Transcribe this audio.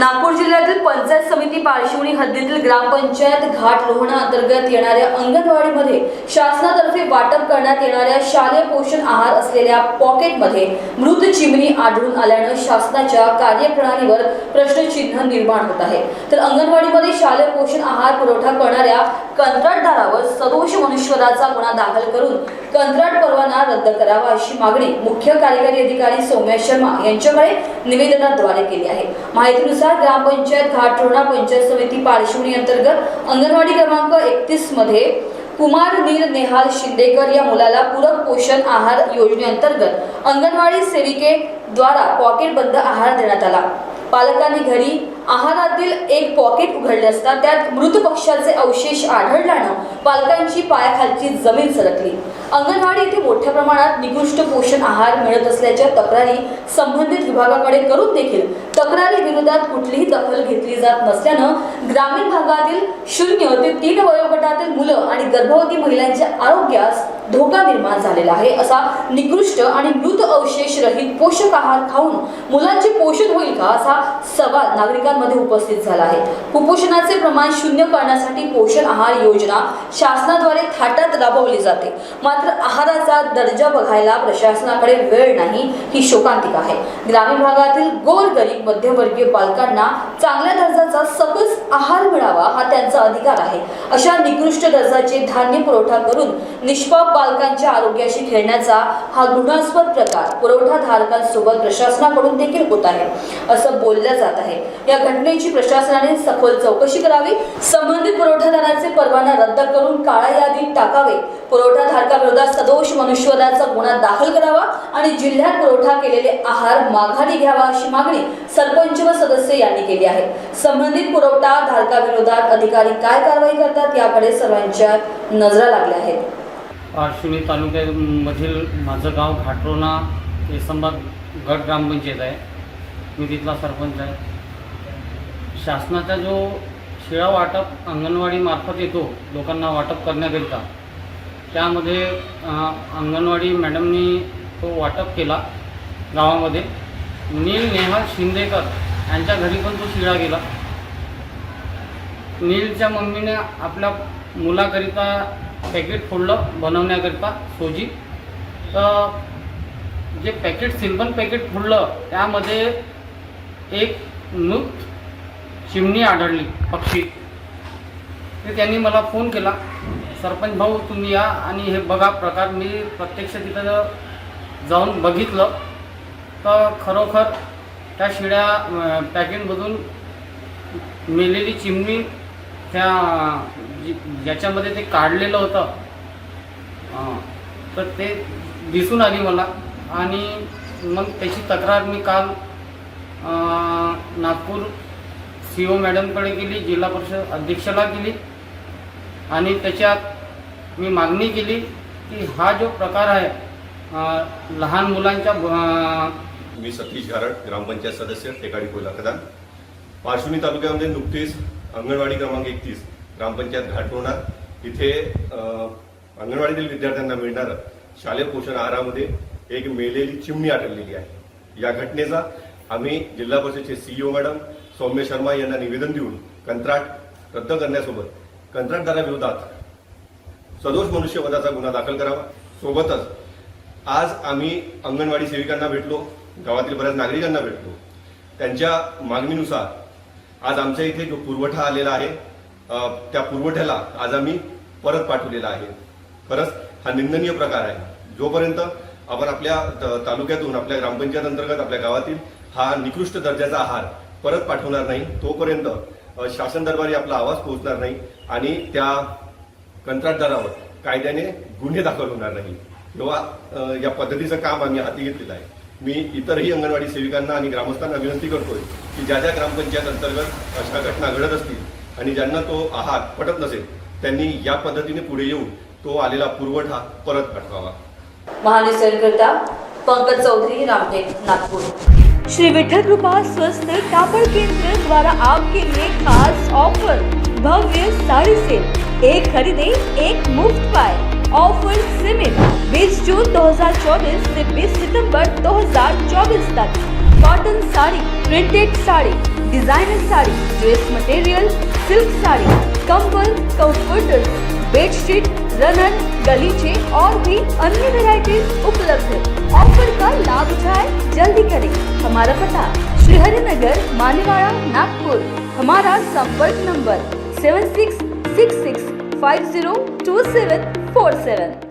नागपूर जिल्ह्यातील पंचायत समिती पारशिवणी हद्दीतील ग्रामपंचायत घाट लोहणा अंतर्गत येणाऱ्या अंगणवाडीमध्ये शासनातर्फे वाटप करण्यात येणाऱ्या शालेय पोषण आहार असलेल्या पॉकेटमध्ये मृत चिमणी आढळून आल्यानं शासनाच्या कार्यप्रणालीवर प्रश्नचिन्ह निर्माण होत आहे. तर अंगणवाडीमध्ये शालेय पोषण आहार पुरवठा करणाऱ्या कंत्राटदारावर सदोष मनुष्यवधाचा गुन्हा दाखल करून कंत्राट परवाना रद्द करावा अशी मागणी मुख्य कार्यकारी अधिकारी सौम्या शर्मा यांच्याकडे निवेदनाद्वारे केली आहे. माहितीनुसार ग्रामपंचायत घाटरोणा पंचायत समिती पारशिवणी अंतर्गत अंगणवाडी क्रमांक एकतीसमध्ये कुमार नीर नेहाल शिंदेकर या मुलाला पूरक पोषण आहार योजनेअंतर्गत अंगणवाडी सेविकेद्वारा पॉकेट बंद आहार देण्यात आला. पालकांनी घरी आहारातील एक पॉकेट उघडले असता त्यात मृत पक्षाचे अवशेष आढळल्यानं पालकांची पायाखालची जमीन सरकली. अंगणवाडी येथे मोठ्या प्रमाणात निकृष्ट पोषण आहार मिळत असल्याच्या तक्रारी संबंधित विभागाकडे करून देखील तक्रारी विरोधात कुठलीही दखल घेतली जात नसल्यानं ग्रामीण भागातील शून्य ते तीन वयोगटातील मुलं आणि गर्भवती महिलांच्या आरोग्यास धोका निर्माण झालेला आहे. असा निकृष्ट आणि मृत अवशेष रहित पोषक आहार खाऊन मुलांचे पोषण होईल का असा सवाल नागरिकांमध्ये उपस्थित झाला आहे. कुपोषणाचे प्रमाण शून्य करण्यासाठी पोषण आहार योजना शासनाद्वारे थाटात राबवली जाते. मात्र आहाराचा दर्जा बघायला प्रशासनाकडे वेळ नाही ही शोकांतिका आहे. ग्रामीण भागातील गोरगरीब मध्यमवर्गीय पालकांना चांगल्या दर्जाचा सकस आहार मिळावा हा त्यांचा अधिकार आहे. अशा निकृष्ट दर्जाचे धान्य पुरवठा करून निष्पाप बालकांच्या आरोग्याशी खेळण्याचा हा गुन्हास्पद प्रकार पुरवठाधारकांसोबत प्रशासनाकडून देखील होत आहे असं बोललं जात आहे. या घटनेची प्रशासनाने सखोल चौकशी करावी संबंधित पुरवठादाराचे परवाना रद्द करून काळ्या यादीत टाकावे पुरवठाधारकाविरोधात सदोष मनुष्यवधाचा गुन्हा दाखल करावा आणि जिल्ह्यात पुरवठा केलेले आहार माघारी घ्यावा अशी मागणी सरपंच व सदस्य यांनी केली आहे. संबंधित पुरवठा धारकाविरोधात अधिकारी काय कारवाई करतात याकडे सर्वांच्या नजरा लागल्या आहेत. पारशिवनी तालुक्यामधील माझं गाव घाटरोना हे संभाग गट ग्रामपंचायत आहे. मी तिथला सरपंच आहे. शासनाचा जो शिळा वाटप अंगणवाडीमार्फत येतो लोकांना वाटप करण्याकरिता त्यामध्ये अंगणवाडी मॅडमनी तो वाटप केला गावामध्ये. नील नेहा शिंदेकर यांच्या घरी पण तो शिळा गेला. नीलच्या मम्मीने आपल्या मुलाकरिता पॅकेट फोडलं बनवण्याकरिता सोजी. तर जे पॅकेट सिल्वन पॅकेट फोडलं त्यामध्ये एक मृत चिमणी आढळली पक्षी. ते त्यांनी मला फोन केला. सरपंच भाऊ तुम्ही या आणि हे बघा प्रकार. मी प्रत्यक्ष तिथं जाऊन बघितलं. तर खरोखर त्या शिड्या पॅकिंगमधून पॅकेटमधून मेलेली चिमणी त्या जी ज्याच्यामध्ये ते काढलेलं होतं तर ते दिसून आली मला. आणि मग त्याची तक्रार मी काल नागपूर सी ओ मॅडमकडे केली जिल्हा परिषद अध्यक्षाला केली. आणि त्याच्यात मी मागणी केली की हा जो प्रकार आहे लहान मुलांच्या मी सतीश गारड ग्रामपंचायत सदस्य टेकाडी कोयला खदान. तालुक्यामध्ये नुकतीच अंगणवाडी क्रमांक एकतीस ग्रामपंचायत घाटरोणा इथे अंगणवाडीतील विद्यार्थ्यांना मिळणारं शालेय पोषण आहारामध्ये एक मेलेली चिमणी आढळलेली आहे. या घटनेचा आम्ही जिल्हा परिषदेचे सीईओ मॅडम सौम्य शर्मा यांना निवेदन देऊन कंत्राट रद्द करण्यासोबत कंत्राटदाराविरोधात सदोष मनुष्यवधाचा गुन्हा दाखल करावा. सोबतच आज आम्ही अंगणवाडी सेविकांना भेटलो गावातील बऱ्याच नागरिकांना भेटलो. त्यांच्या मागणीनुसार आज आमच्या इथे जो पुरवठा आलेला आहे त्या पुरवठ्याला आज आम्ही परत पाठवलेला आहे. खरंच हा निंदनीय प्रकार आहे. जोपर्यंत आपण आपल्या त- तालुक्यातून आपल्या ग्रामपंचायत अंतर्गत आपल्या गावातील हा निकृष्ट दर्जाचा आहार परत पाठवणार नाही तोपर्यंत शासन दरबारी आपला आवाज पोहोचणार नाही आणि त्या कंत्राटदारावर कायद्याने गुन्हे दाखल होणार नाही. तेव्हा या पद्धतीचं काम आम्ही हाती घेतलेलं आहे. मी इतरही अंगणवाडी सेविकांना आणि ग्रामस्थांना विनंती करतोय की ज्या ज्या ग्रामपंचायत अंतर्गत अशा घटना घडत असतील आणि ज्यांना तो आहार पटत नसेल त्यांनी या पद्धतीने पुढे येऊन तो आलेला पुरवठा परत पाठवावा महानिसर्गता पंकज चौधरी रामटेक नागपूर. श्री विठल कृपा स्वस्थ कापड़ केंद्र द्वारा आपके लिए खास ऑफ़र। भव्य साड़ी सेल। एक खरीदे, एक मुफ़्त पाए। ऑफ़र सीमित। 20 जून 2024 से 20 सितंबर 2024 तक। Cotton sari, printed sari, designer sari, dress material, silk sari, कंबल, कंफर्टर, बेडशीट रनन गलीचे और भी अन्य वेराइटीज उपलब्ध है। ऑफ़र का लाभ उठाए, जल्दी करें। हमारा पता श्रीहरि नगर मानीवाड़ा, नागपुर। हमारा संपर्क number seven six six six five zero two seven four seven